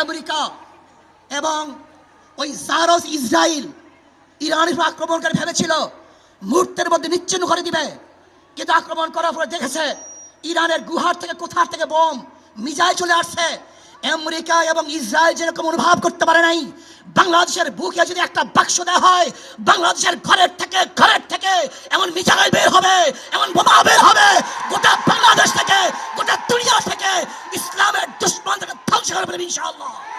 America এবং ওই সারস ইসরায়েল ইরানের আক্রমণকারী ভেবেছিল, মুহূর্তের মধ্যে নিচ্ছিন্ন করে দিবে। কিন্তু আক্রমণ করার পরে দেখেছে, ইরানের গুহার থেকে কোথার থেকে বোম মিজাইল চলে আসছে। আমেরিকা এবং ইসরায়েল যেরকম অনুভব করতে পারে নাই, বাংলাদেশের বুকে যদি একটা বাক্স দেওয়া হয়, বাংলাদেশের ঘরের থেকে ঘরের থেকে এমন মিজাইল বের হবে, এমন বোমা ফেলবে ইনশাআল্লাহ।